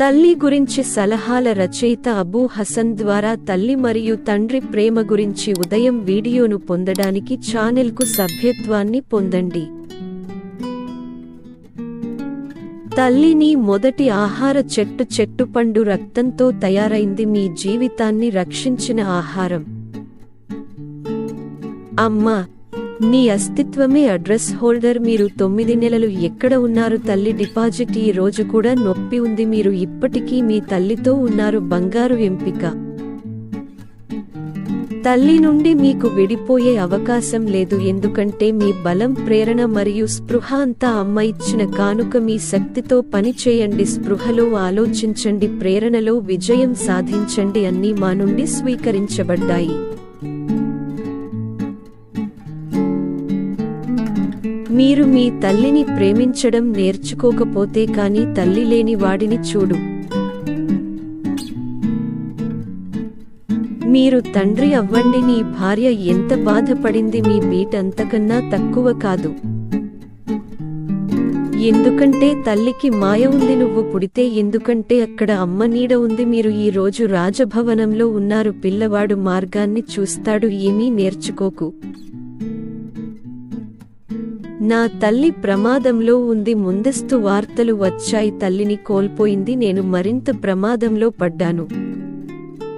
తల్లి గురించి సలహాల రచయిత అబూ హసన్ ద్వారా తల్లి మరియు తండ్రి ప్రేమ గురించి ఉదయం వీడియోను పొందడానికి ఛానెల్కు సభ్యత్వాన్ని పొందండి. తల్లిని మొదటి ఆహార చెట్టు చెట్టుపండు రక్తంతో తయారైంది మీ జీవితాన్ని రక్షించిన ఆహారం. అమ్మా నీ అస్తిత్వమే అడ్రస్ హోల్డర్. మీరు తొమ్మిది నెలలు ఎక్కడ ఉన్నారు? తల్లి డిపాజిట్ ఈ రోజు కూడా నొప్పి ఉంది. మీరు ఇప్పటికీ మీ తల్లితో ఉన్నారు. బంగారు ఎంపిక. తల్లి నుండి మీకు విడిపోయే అవకాశం లేదు. ఎందుకంటే మీ బలం ప్రేరణ మరియు స్పృహ అంతా అమ్మ ఇచ్చిన కానుక. మీ శక్తితో పని చేయండి. స్పృహలో ఆలోచించండి. ప్రేరణలో విజయం సాధించండి అన్నీ మా నుండి స్వీకరించబడ్డాయి. మీరు మీ తల్లిని ప్రేమించడం నేర్చుకోకపోతే కానీ తల్లి లేని వాడిని చూడు. మీరు తండ్రి అవ్వండి నీ భార్య ఎంత బాధపడింది మీ బీట్ అంతకన్నా తక్కువ కాదు. ఎందుకంటే తల్లికి మాయ ఉంది నువ్వు పుడితే ఎందుకంటే అక్కడ అమ్మ నీడ ఉంది. మీరు ఈ రోజు రాజభవనంలో ఉన్నారు పిల్లవాడు మార్గాన్ని చూస్తాడు ఏమీ నేర్చుకోకు. నా తల్లి ప్రమాదంలో ఉంది ముందస్తు వార్తలు వచ్చాయి తల్లిని కోల్పోయింది నేను మరింత ప్రమాదంలో పడ్డాను.